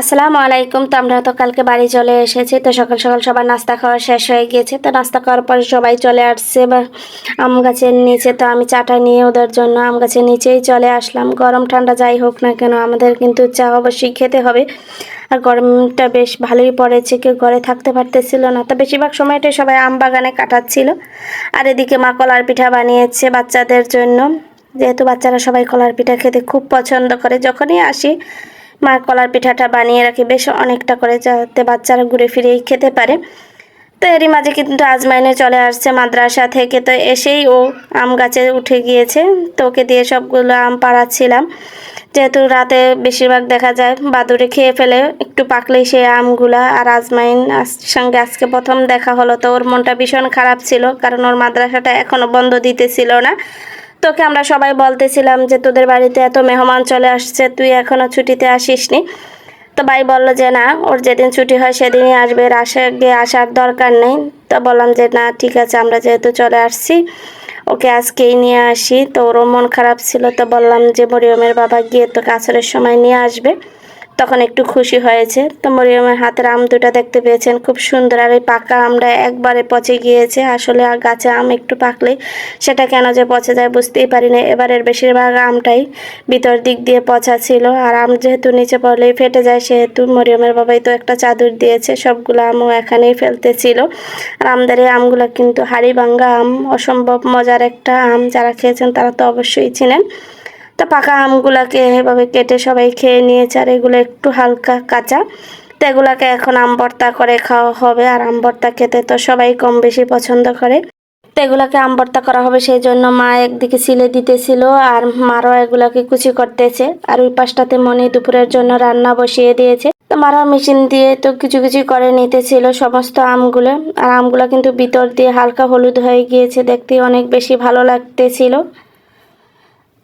আসসালামু আলাইকুম। তো আমরা তো কালকে বাড়ি চলে এসেছি। তো সকাল সকাল সবার নাস্তা খাওয়া শেষ হয়ে গিয়েছে। তো নাস্তা খাওয়ার পরে সবাই চলে আসছে। বা আম গাছের নিচে তো আমি চাটা নিয়ে ওদের জন্য আম গাছের নিচেই চলে আসলাম। গরম ঠান্ডা যাই হোক না কেন, আমাদের কিন্তু চা অবশ্যই খেতে হবে। আর গরমটা বেশ ভালোই পড়েছে। কেউ ঘরে থাকতে পারতেছিল না। তো বেশিরভাগ সময়টাই সবাই আম বাগানে কাটাচ্ছিল। আর এদিকে মা কলার পিঠা বানিয়েছে বাচ্চাদের জন্য। যেহেতু বাচ্চারা সবাই কলার পিঠা খেতে খুব পছন্দ করে, যখনই আসি মা কলার পিঠাটা বানিয়ে রাখি, বেশ অনেকটা করে যাতে বাচ্চারা ঘুরে ফিরেই খেতে পারে। তো এরই মাঝে কিন্তু আজমাইনে চলে আসছে মাদ্রাসা থেকে। তো এসেই ও আম গাছে উঠে গিয়েছে। তো ওকে দিয়ে সবগুলো আম পাড়াচ্ছিলাম। যেহেতু রাতে বেশিরভাগ দেখা যায় বাদুড়ে খেয়ে ফেলে, একটু পাকলেই সেই আমগুলা আর আজমাইন আজ- সঙ্গে আজকে প্রথম দেখা হলো। তো ওর মনটা ভীষণ খারাপ ছিল, কারণ ওর মাদ্রাসাটা এখনও বন্ধ দিতেছিল না। তোকে আমরা সবাই বলতেছিলাম যে তোদের বাড়িতে এত মেহমান চলে আসছে, তুই এখনও ছুটিতে আসিসনি। তো ভাই বলল যে না, ওর যেদিন ছুটি হয় সেদিনই আসবে আসে গিয়ে আসার দরকার নেই। তো বললাম যে না, ঠিক আছে, আমরা যেহেতু চলে আসছি, ওকে আজকেই নিয়ে আসি। তো ওরও মন খারাপ ছিল, তো বললাম যে মরিয়মের বাবা গিয়ে তোকে আসরের সময় নিয়ে আসবে। তখন একটু খুশি হয়েছে। তো মরিয়মের হাতের আম দুটা দেখতে পেয়েছেন, খুব সুন্দর। আর এই পাকা আমটা একবারে পচে গিয়েছে। আসলে আর গাছে আম একটু পাকলেই সেটা কেন যে পচে যায় বুঝতেই পারি না এবারের বেশিরভাগ আমটাই ভিতর দিক দিয়ে পচা ছিল। আর আম যেহেতু নিচে পড়লেই ফেটে যায়, সেহেতু মরিয়মের বাবাই তো একটা চাদর দিয়েছে। সবগুলো আমও এখানেই ফেলতেছিল। আর আমাদের এই আমগুলো কিন্তু হাড়ি ভাঙ্গা আম, অসম্ভব মজার একটা আম। যারা খেয়েছেন তারা তো অবশ্যই চিনেন। তো পাকা আমগুলাকে এভাবে কেটে সবাই খেয়ে নিয়েছে, আর এগুলো একটু হালকা কাঁচা। তো এগুলাকে এখন আম ভর্তা করে খাওয়া হবে, আর আম ভর্তা খেতে তো সবাই কম বেশি পছন্দ করে। তো এগুলাকে আম ভর্তা করা হবে সেই জন্য মা একদিকে সিলে দিতেছিল, আর মারও এগুলাকে কুচি করতেছে। আর ওই পাশটাতে মনি দুপুরের জন্য রান্না বসিয়ে দিয়েছে। তো মারা মেশিন দিয়ে তো কিছু কিছু করে নিতেছিল সমস্ত আমগুলো। আর আমগুলো কিন্তু ভিতর দিয়ে হালকা হলুদ হয়ে গিয়েছে, দেখতে অনেক বেশি ভালো লাগতেছিল।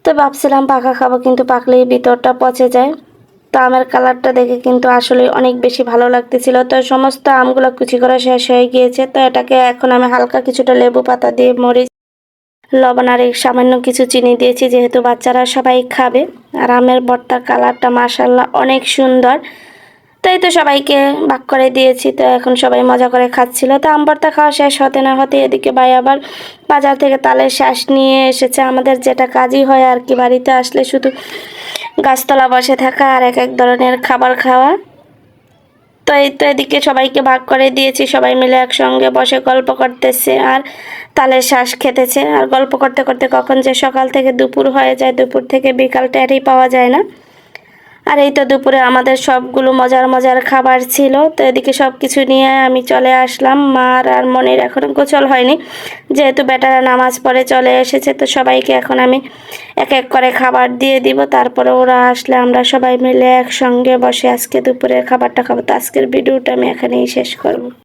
তো ভাবছিলাম পাখা খাব, কিন্তু পাকলেই ভিতরটা পচে যায়। তো আমের কালারটা দেখে কিন্তু আসলে অনেক বেশি ভালো লাগতেছিল। তো সমস্ত আমগুলো কুচি করা শেষ হয়ে গিয়েছে। তো এটাকে এখন আমি হালকা কিছুটা লেবু পাতা দিয়ে মরিচ, লবণ আর সামান্য কিছু চিনি দিয়েছি, যেহেতু বাচ্চারা সবাই খাবে। আর আমের ভর্তার কালারটা মাসাল্লাহ অনেক সুন্দর। তাই তো সবাইকে ভাগ করে দিয়েছি, তো এখন সবাই মজা করে খাচ্ছিল। তো আম ভর্তা খাওয়া শেষ হতে না হতে এদিকে ভাই আবার বাজার থেকে তালের শ্বাস নিয়ে এসেছে। আমাদের যেটা কাজই হয় আর কি, বাড়িতে আসলে শুধু গাছতলা বসে থাকা আর এক এক ধরনের খাবার খাওয়া। তো এই তো এদিকে সবাইকে ভাগ করে দিয়েছি, সবাই মিলে একসঙ্গে বসে গল্প করতেছে আর তালের শ্বাস খেতেছে। আর গল্প করতে করতে কখন যে সকাল থেকে দুপুর হয়ে যায়, দুপুর থেকে বিকাল টেরই পাওয়া যায় না। আর এই তো দুপুরে আমাদের সবগুলো মজার মজার খাবার ছিল। তো এদিকে সব কিছু নিয়ে আমি চলে আসলাম। মার আর মনের এখনও গোচল হয়নি। যেহেতু বেটারা নামাজ পড়ে চলে এসেছে, তো সবাইকে এখন আমি এক এক করে খাবার দিয়ে দিব। তারপরে ওরা আসলে আমরা সবাই মিলে একসঙ্গে বসে আজকে দুপুরের খাবারটা খাব। তো আজকের ভিডিওটা আমি এখানেই শেষ করব।